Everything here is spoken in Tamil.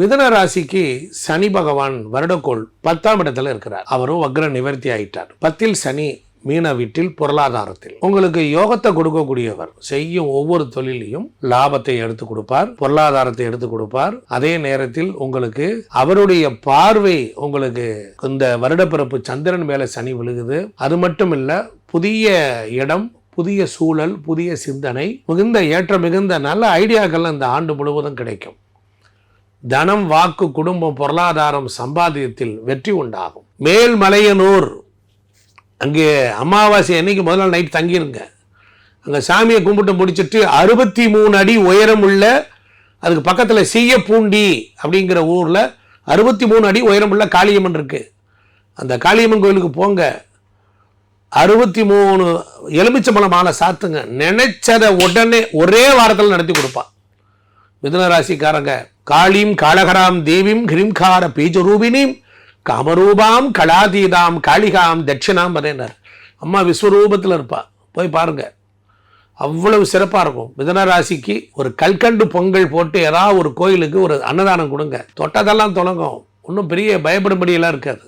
மிதன ராசிக்கு சனி பகவான் வருடக்கோள் பத்தாம் இடத்துல இருக்கிறார். அவரும் வக்ர நிவர்த்தி ஆயிட்டார். பத்தில் சனி மீன வீட்டில் பொருளாதாரத்தில். உங்களுக்கு யோகத்தை கொடுக்கக்கூடியவர் செய்யும் ஒவ்வொரு தொழிலையும் லாபத்தை எடுத்து கொடுப்பார் பொருளாதாரத்தை எடுத்து கொடுப்பார். அதே நேரத்தில் உங்களுக்கு அவருடைய பார்வை உங்களுக்கு இந்த வருடப்பிறப்பு சந்திரன் மேல சனி விழுகுது. அது மட்டும் இல்ல புதிய இடம் புதிய சூழல் புதிய சிந்தனை மிகுந்த ஏற்ற மிகுந்த நல்ல ஐடியாக்கள் இந்த ஆண்டு முழுவதும் கிடைக்கும். தனம் வாக்கு குடும்பம் பொருளாதாரம் சம்பாதியத்தில் வெற்றி உண்டாகும். மேல்மலையனூர் அங்கே அமாவாசை அன்னைக்கு முதல் நாள் நைட் தங்கிருங்க. அங்கே சாமியை கும்பிட்டு முடிச்சிட்டு அறுபத்தி மூணு அடி உயரம் உள்ள அதுக்கு பக்கத்தில் சீயப்பூண்டி அப்படிங்கிற ஊரில் அறுபத்தி மூணு அடி உயரம் உள்ள காளியம்மன் இருக்குது அந்த காளியம்மன் கோயிலுக்கு போங்க. அறுபத்தி மூணு எலுமிச்சம்பழம் மாலை சாத்துங்க. நினைச்சதை உடனே ஒரே வாரத்தில் நடத்தி கொடுப்பான். மிதுன ராசிக்காரங்க காளீம் காளகராம் தேவிம் கிரிம்கார பீஜரூபினிம் காமரூபாம் கலாதீதாம் காளிகாம் தட்சிணாம் அதேனர் அம்மா விஸ்வரூபத்தில் இருப்பா. போய் பாருங்க. அவ்வளவு சிறப்பாக இருக்கும். மிதனராசிக்கு ஒரு கல்கண்டு பொங்கல் போட்டு ஏதாவது ஒரு கோயிலுக்கு ஒரு அன்னதானம் கொடுங்க. தொட்டதெல்லாம் தொடங்கும் ஒன்றும் பெரிய பயப்படும்படியெல்லாம் இருக்காது.